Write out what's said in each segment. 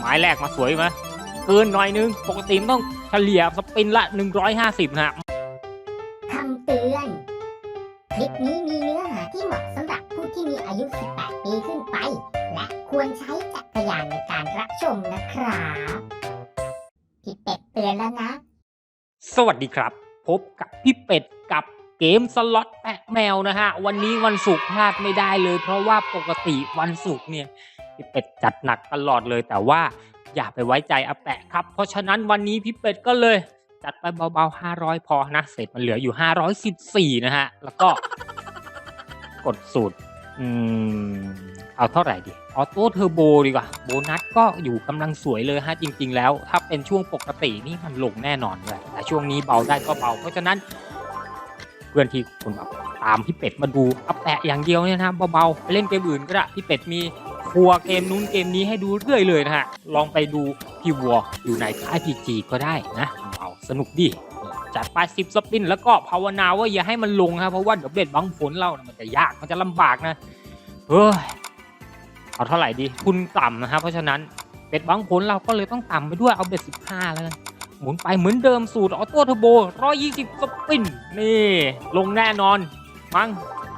หมายแรกมาสวยไหมเกินหน่อยนึง ปกติมันต้องเฉลี่ยสปินละ 150 นะฮะคำเตือน คลิปนี้มีเนื้อหาที่เหมาะสำหรับผู้ที่มีอายุ 18 ปีขึ้นไป และควรใช้จักรยานในการรับชมนะครับพี่เป็ดเตือนแล้วนะ สวัสดีครับ พบกับพี่เป็ดกับเกมสล็อตแปะแมวนะฮะ วันนี้วันศุกร์พลาดไม่ได้เลย เพราะว่าปกติวันศุกร์เนี่ย พี่เป็ดจัดหนักตลอดเลย แต่ว่าอย่าไปไว้ใจอาแปะครับ เพราะฉะนั้นวันนี้พี่เป็ดก็เลย จัดไปเบาๆ 500 พอนะเสร็จมันเหลืออยู่ 514 นะฮะ แล้วก็กดสูตร อืม เอาเท่าไหร่ดีออโต้เทอร์โบดีกว่า โบนัสก็อยู่กำลังสวยเลยฮะ จริง ๆ แล้ว ถ้าเป็นช่วงปกตินี่มันลงแน่นอนเลยแต่ช่วงนี้เบาได้ก็เบา เพราะฉะนั้นเพื่อนที่คุณแบบตามพี่เป็ดมาดูอัปแปะอย่างเดียวเนี่ยนะเบาๆเล่นเกมอื่นก็ได้พี่เป็ดมี ครัวเกมนู้นเกมนี้ให้ดูเรื่อยเลยนะฮะ ลองไปดูพี่วัวอยู่ในค่ายพีจีก็ได้นะเบาสนุกดีจัดไปสิบสปิน แล้วก็ภาวนาว่าอย่าให้มันลงครับเพราะว่าเดี๋ยวเบ็ดบังผลเรานะมันจะยากมันจะลำบากนะเฮ้ยเอาเท่าไหร่ดีทุนต่ำนะครับเพราะฉะนั้นเบ็ดบังผลเราก็เลยต้องต่ำไปด้วยเอาเบ็ดสิบห้าแล้วกันหมุนไปเหมือนเดิมสูตรออโต้เทอร์โบร้อยยี่สิบสปินนี่ ลงแน่นอน มั้ง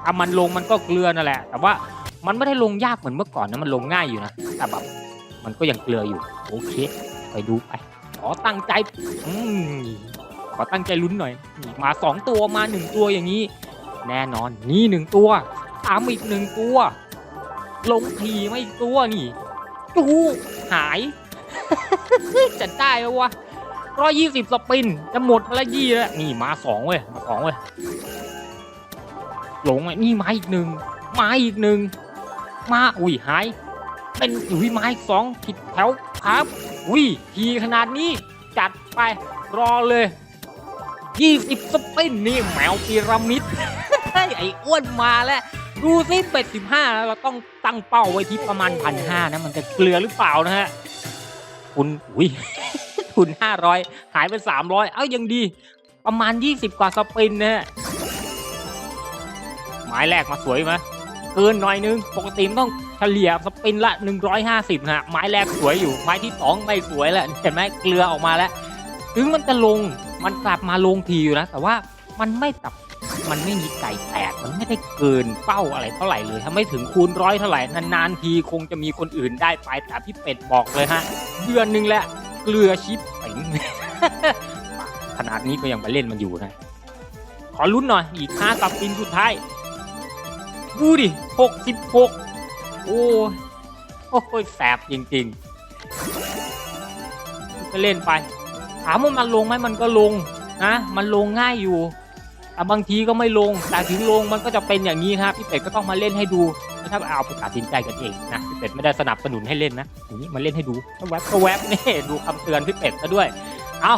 ถ้ามันลงมันก็เกลือนั่นแหละ แต่ว่า มันไม่ได้ลงยากเหมือนเมื่อก่อนนะมันลงง่ายอยู่นะแต่แบบมันก็ยังเกลืออยู่ โอเค ไปดูไปขอตั้งใจอืมขอตั้งใจลุ้นหน่อย มาสองตัวมาหนึ่งตัวอย่างนี้ แน่นอนนี่หนึ่งตัวตามอีกหนึ่งตัว ลงทีไมาอีกตัวนี่ดูหาย จะได้ไหมวะร้อยยี่สิบสปิน จะหมดมาละยี่แล้วนี่มาสองเว้ยมาสองเว้ยลงไอ้นี่มาอีกหนึ่งมาอีกหนึ่ง มา อุ้ยหาย เป็นอุ้ยมาอีกสองผิดแถวครับอุ้ยทีขนาดนี้จัดไปรอเลยยี่สิบสปินนี่แมวพีระมิด ไอ้อ้วนมาแล้ว ดูซิเป็ดสิบห้าเราต้องตั้งเป้าไว้ที่ประมาณพันห้านะ มันจะเกลือหรือเปล่านะฮะคุณอุ้ยทุนห้าร้อยหายไปสามร้อยเอ้ายังดี ประมาณยี่สิบกว่าสปินนะฮะหมายแรกมาสวยไหม เกินหน่อยนึง ปกติมันต้องเฉลี่ยสปินละ 150ฮะไม้แรกสวยอยู่ ไม้ที่สองไม่สวยแล้วเห็นไหมเกลือออกมาแล้ว ถึงมันจะลงมันกลับมาลงทีอยู่นะ แต่ว่ามันไม่ตับมันไม่มีไก่แตก มันไม่ได้เกินเป้าอะไรเท่าไหร่เลยถ้าไม่ถึงคูณร้อยเท่าไหร่นานๆทีคงจะมีคนอื่นได้ไปแต่พี่เป็ดบอกเลยฮะเดือนหนึ่งแหละเกลือชิปเป๋งขนาดนี้ก็ยังไปเล่นมันอยู่นะ ขอลุ้นหน่อยอีกห้ากับปินสุดท้าย ดูดิหกสิบหกโอ้ยโอ้ยแสบจริงๆ ก็เล่นไป ถามว่ามันลงไหมมันก็ลงนะ มันลงง่ายอยู่ แต่บางทีก็ไม่ลง แต่ถึงลงมันก็จะเป็นอย่างนี้ครับพี่เป็ดก็ต้องมาเล่นให้ดูนะครับเอาไปตัดสินใจกันเองนะพี่เป็ดไม่ได้สนับสนุนให้เล่นนะอย่างนี้มาเล่นให้ดูแวบก็แวบนี่ดูคำเตือนพี่เป็ดซะด้วย เอา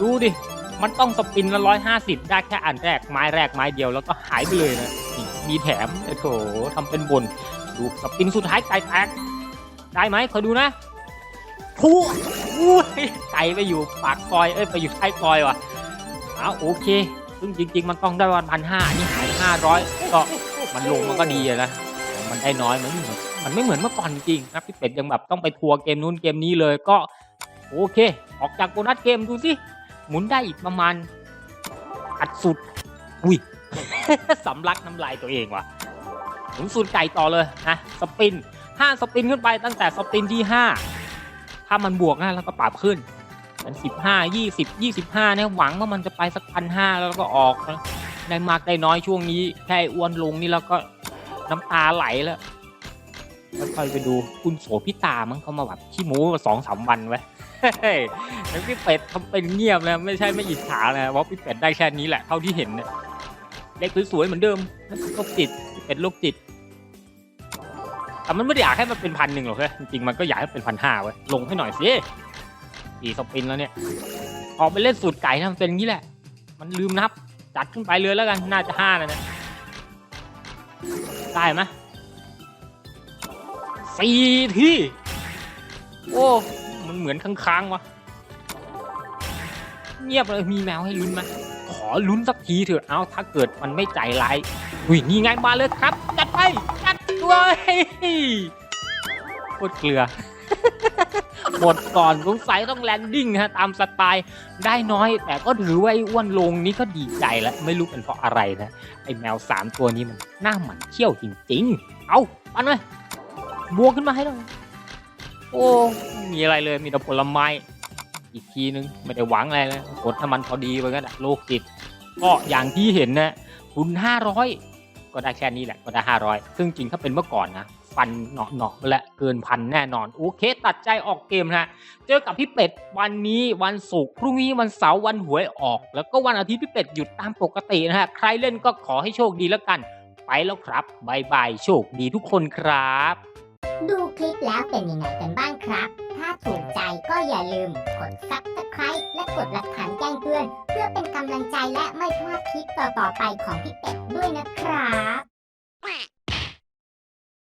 ดูดิ มันต้องสปินละร้อยห้าสิบได้แค่อันแรกไม้แรกไม้เดียวแล้วก็หายไปเลยนะนี มีแถมโอ้โถทำเป็นบนดูสปินสุดท้ายไก่แตกได้ไหมคอยดูนะทุอุ้ยไก่ไปอยู่ปากซอยเอ้ยไปอยู่ท้ายซอยว่ะเอาโอเค ซึ่งจริง ๆ มันต้องได้วันพันห้านี่หายห้าร้อยก็มันลงมันก็ดีนะมันได้น้อยมันไม่เหมือนมันไม่เหมือนเมื่อก่อนจริงนะพี่เป็ดยังแบบต้องไปทัวร์เกมนู้นเกมนี้เลยก็โอเค ออกจากโบนัสเกมดูสิหมุนได้อีกประมาณอัดสุดอุ้ย สำลักน้ำลายตัวเองว่ะหมุนสูตรไก่ต่อเลยนะสปินห้าสปินขึ้นไปตั้งแต่สปินที่ห้าถ้ามันบวกนะแล้วก็ปรับขึ้นเป็นสิบห้ายี่สิบยี่สิบห้าเนี่ยหวังว่ามันจะไปสักพันห้าแล้วก็ออกนะได้มากได้น้อยช่วงนี้แค่อ้วนลงนี่แล้วก็น้ำตาไหลแล้วแล้วค่อยไปดูคุณโสพิตามั้งเขามาแบบขี้หมูมาสองสามวันไว้เฮ้ยแล้วพี่เป็ดทำเป็นเงียบนะไม่ใช่ไม่อิจฉานะเพราพี่เป็ดได้แค่นี้แหละเท่าที่เห็นเนี่ย เล็กสวยๆเหมือนเดิมโรคจิตเป็ดโรคจิตแต่มันไม่ได้อยากให้มันเป็นพันหนึ่งหรอกเฮ้ยจริงๆมันก็อยากให้เป็นพันห้าไว้ยลงให้หน่อยสิกี่สปินแล้วเนี่ย ออกไปเล่นสูตรไก่นะมันเป็นงนี้แหละ มันลืมนับ จัดขึ้นไปเลยแล้วกันน่าจะห้านะเนี่ยได้ไหมสี่ที่ โอ้มันเหมือนค้างๆวะเงียบเลยมีแมวให้ลุ้นไหม ขอลุ้นสักทีเถอะเอาถ้าเกิดมันไม่ใจร้ายอุ้ยนี่ไงมาเลยครับ จัดไปจัดด้วยโคตรเกลือหมดก่อนสงสัยต้องแลนดิ้งฮะตามสไตล์ได้น้อย แต่ก็ถือว่าไอ้อ้วนลงนี้ก็ดีใจแล้วไม่รู้เป็นเพราะอะไรนะ ไอ้แมวสามตัวนี้มันหน้าหมันเขี้ยวจริงๆ เอาปันเลยบวกขึ้นมาให้เลยโอ้ม่มีอะไรเลยมีแต่ผลไม้ อีกทีนึงไม่ได้หวังอะไรเลยกดให้มันพอดีไปก็ได้โลกจิตก็อย่างที่เห็นนะทุนห้าร้อยก็ได้แค่นี้แหละก็ได้ห้าร้อยซึ่งจริงถ้าเป็นเมื่อก่อนนะฟันเนาะเนาะๆและเกินพันแน่นอน โอเค ตัดใจออกเกมนะฮะเจอกับพี่เป็ดวันนี้วันศุกร์พรุ่งนี้วันเสาร์วันหวยออก แล้วก็วันอาทิตย์พี่เป็ดหยุดตามปกตินะฮะใครเล่นก็ขอให้โชคดีแล้วกัน ไปแล้วครับบายบายโชคดีทุกคนครับ ดูคลิปแล้วเป็นยังไงกันบ้างครับ ถ้าถูกใจก็อย่าลืมกด subscribe และกดหลักฐานแจ้งเตือน เพื่อเป็นกำลังใจและไม่พลาดคลิปต่อๆไปของพี่เป็ดด้วยนะครับ